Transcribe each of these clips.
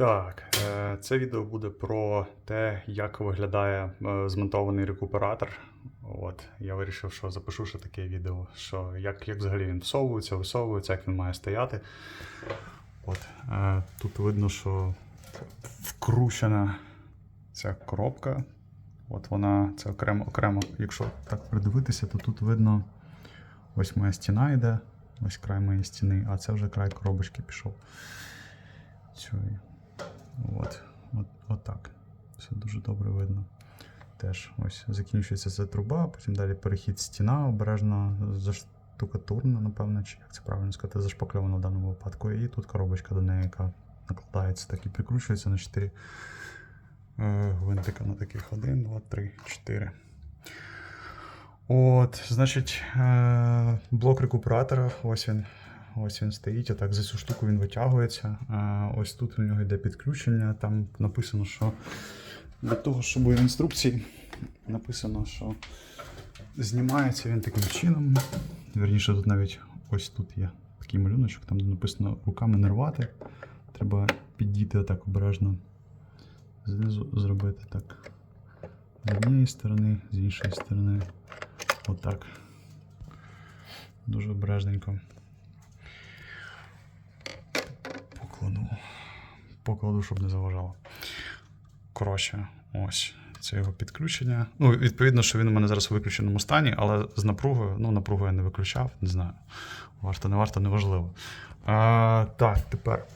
Так, е, це відео буде про те, як виглядає е, змонтований рекуператор. От, я вирішив, що запишу ще таке відео, що як, як взагалі він всовується, висовується, як він має стояти. От, е, тут видно, що вкручена ця коробка. От вона, це окремо, окремо, якщо так придивитися, то тут видно, ось моя стіна йде, ось край моєї стіни, а це вже край коробочки пішов. Цієї. От, от, от так. Все дуже добре видно. Теж ось закінчується ця труба, потім далі перехід стіна, обережно заштукатурна, напевно, чи як це правильно сказати, зашпакльована в даному випадку. І тут коробочка до неї, яка накладається так і прикручується на 4 е, гвинтика на таких 1, 2, 3, 4. От, значить, е, блок рекуператора, ось він. Ось він стоїть, отак за цю штуку він витягується. Ось тут у нього йде підключення. Там написано, що для того, щоб в інструкції написано, що знімається він таким чином. Вірніше, тут навіть ось тут є такий малюночок, там написано руками не рвати. Треба підійти отак обережно. Знизу зробити так. З однієї сторони, з іншої сторони. Отак. Дуже обережненько. Покладу. Покладу, щоб не заважало. Коротше, ось це його підключення. Ну, відповідно, що він у мене зараз у виключеному стані, але з напругою, ну, напругу я не виключав, не знаю. Варто, не варто, неважливо. А, так, тепер.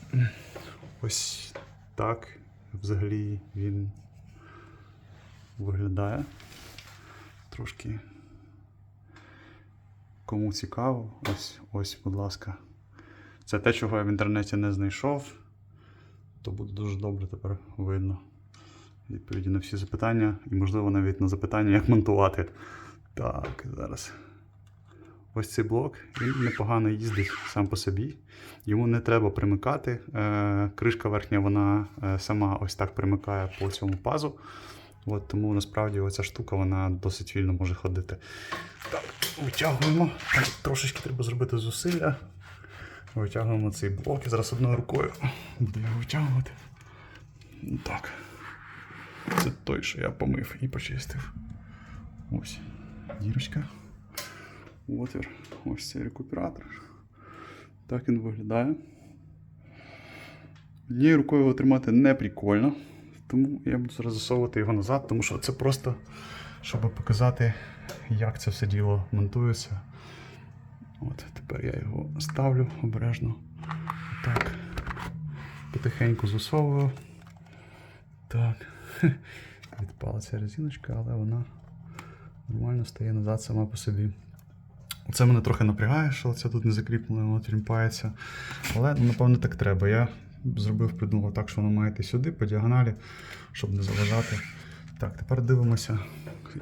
Ось так. Взагалі він виглядає. Трошки. Кому цікаво, ось, ось, будь ласка. Це те, чого я в інтернеті не знайшов, то буде дуже добре тепер видно. Відповіді на всі запитання, і, можливо, навіть на запитання, як монтувати. Так, зараз. Ось цей блок, він непогано їздить сам по собі. Йому не треба примикати. Е, кришка верхня, вона е, сама ось так примикає по цьому пазу. От, тому насправді оця штука вона досить вільно може ходити. Так, витягуємо. Трошечки треба зробити зусилля. Витягуємо цей блок і зараз одною рукою буду його витягувати. Так. Це той, що я помив і почистив. Ось дірочка. Отвір. Ось цей рекуператор. Так він виглядає. Однією рукою його тримати не прикольно. Тому я буду зараз засовувати його назад, тому що це просто, щоб показати, як це все діло монтується. От, тепер я його ставлю обережно. Так. Потихеньку засовую. Так. Відпала ця резиночка, але вона нормально стає назад сама по собі. Це мене трохи напрягає, що це тут не закріплено, воно трімпається. Але напевно так треба. Я зробив, придумав так, що воно має йти сюди, по діагоналі, щоб не заважати. Так, тепер дивимося,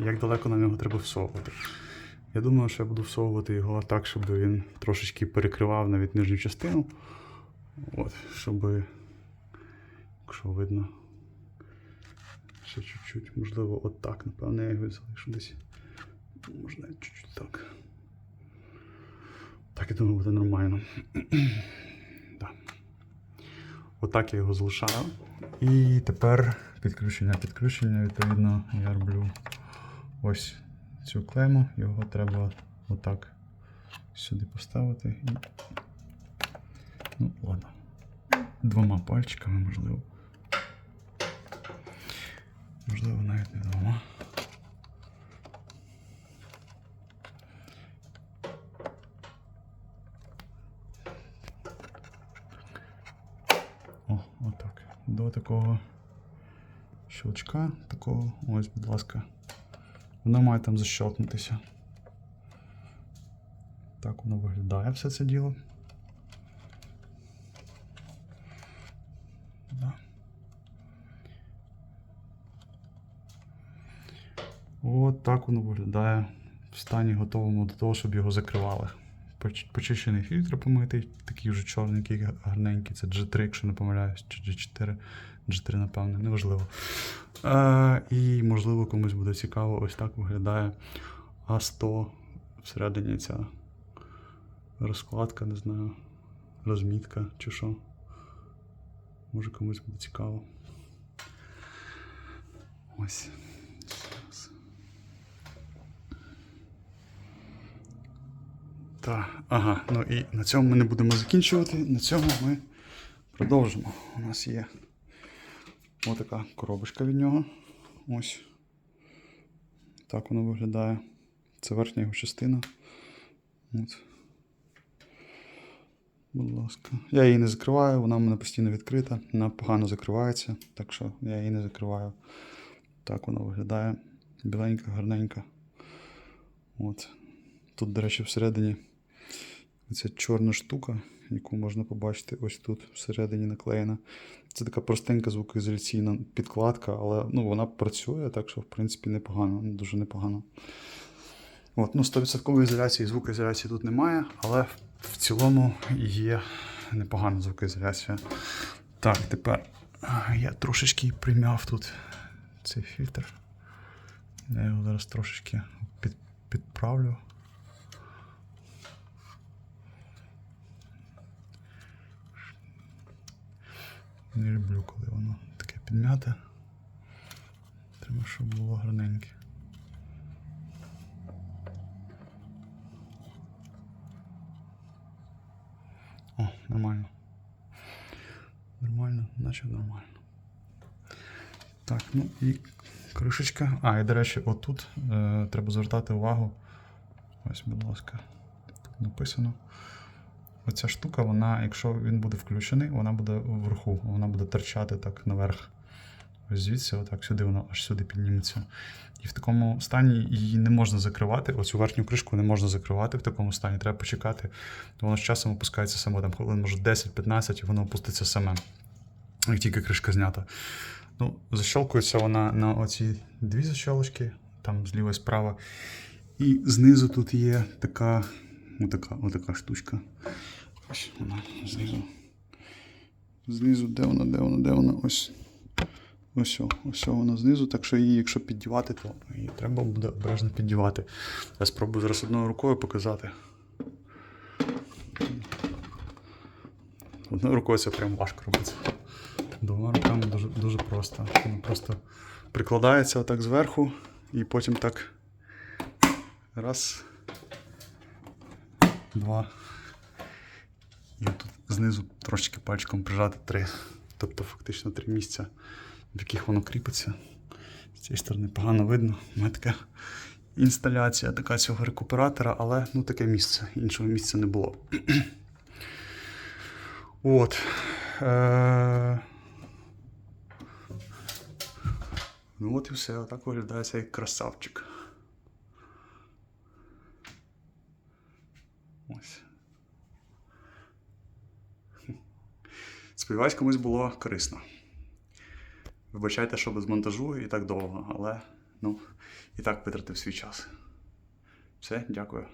як далеко нам його треба всовувати. Я думаю, що я буду всовувати його так, щоб він трошечки перекривав навіть нижню частину. От, щоб, якщо видно, ще чуть-чуть, можливо, от так, напевно, я його залишу десь. Можна чуть-чуть так. Так, я думаю, буде нормально. да. Отак я його залишаю. І тепер підключення. Підключення, відповідно, я роблю ось цю клему, його треба отак сюди поставити і. Ну, ладно. Двома пальчиками, можливо. Можливо, навіть не двома. О, отак. До такого щелчка, такого, ось, будь ласка. Воно має там защелкнутися. Так воно виглядає все це діло. Да. От так воно виглядає в стані готовому до того, щоб його закривали. Поч- Почищений фільтр помитий, такий вже чорненький, гарненький. Це G3, якщо не помиляюсь, чи G4. G3, напевно, неважливо. Е, і, можливо, комусь буде цікаво, ось так виглядає А100 всередині ця розкладка, не знаю, розмітка чи що. Може комусь буде цікаво. Ось. Так, ага, ну і на цьому ми не будемо закінчувати. На цьому ми продовжимо. У нас є отака коробочка від нього. Ось. Так воно виглядає. Це верхня його частина. От. Будь ласка. Я її не закриваю, вона в мене постійно відкрита. Вона погано закривається, так що я її не закриваю. Так вона виглядає. Біленька, гарненька. От. Тут, до речі, всередині ця чорна штука, яку можна побачити ось тут всередині наклеєна. Це така простенька звукоізоляційна підкладка, але ну, вона працює, так що, в принципі, непогано, дуже непогано. От, ну, 100% ізоляції, звукоізоляції тут немає, але в цілому є непогана звукоізоляція. Так, тепер я трошечки примяв тут цей фільтр. Я його зараз трошечки під, підправлю. Не люблю, коли воно таке підмяте. Треба, щоб було гарненьке. О, нормально. Нормально, наче нормально. Так, ну і кришечка. А, і до речі, отут е, треба звертати увагу. Ось, будь ласка, тут написано. Оця штука, вона, якщо він буде включений, вона буде вверху, вона буде торчати так наверх. Ось звідси, отак сюди вона аж сюди підніметься. І в такому стані її не можна закривати. Оцю верхню кришку не можна закривати в такому стані. Треба почекати. Воно з часом опускається само, там хвилин, може 10-15, і воно опуститься саме. Як тільки кришка знята. Ну, защелкується вона на оці дві защелочки, там зліва і справа. І знизу тут є така, отака, отака штучка. Ось вона знизу. Знизу, де вона, де вона, де вона? Ось. Ось, ось вона знизу, так що її, якщо піддівати, то її треба буде обережно піддівати. Я спробую зараз одною рукою показати. Одною рукою це прям важко робиться. Двома руками дуже, дуже просто. Воно просто прикладається отак зверху і потім так. Раз. Два. І тут знизу трошечки пальчиком прижати три. Тобто фактично три місця, в яких воно кріпиться. З цієї сторони погано видно. У мене така інсталяція така цього рекуператора, але ну таке місце. Іншого місця не було. От. Е... Ну от і все. Отак виглядає цей красавчик. Ось. Сподіваюсь, комусь було корисно. Вибачайте, що без монтажу і так довго, але ну, і так витратив свій час. Все, дякую.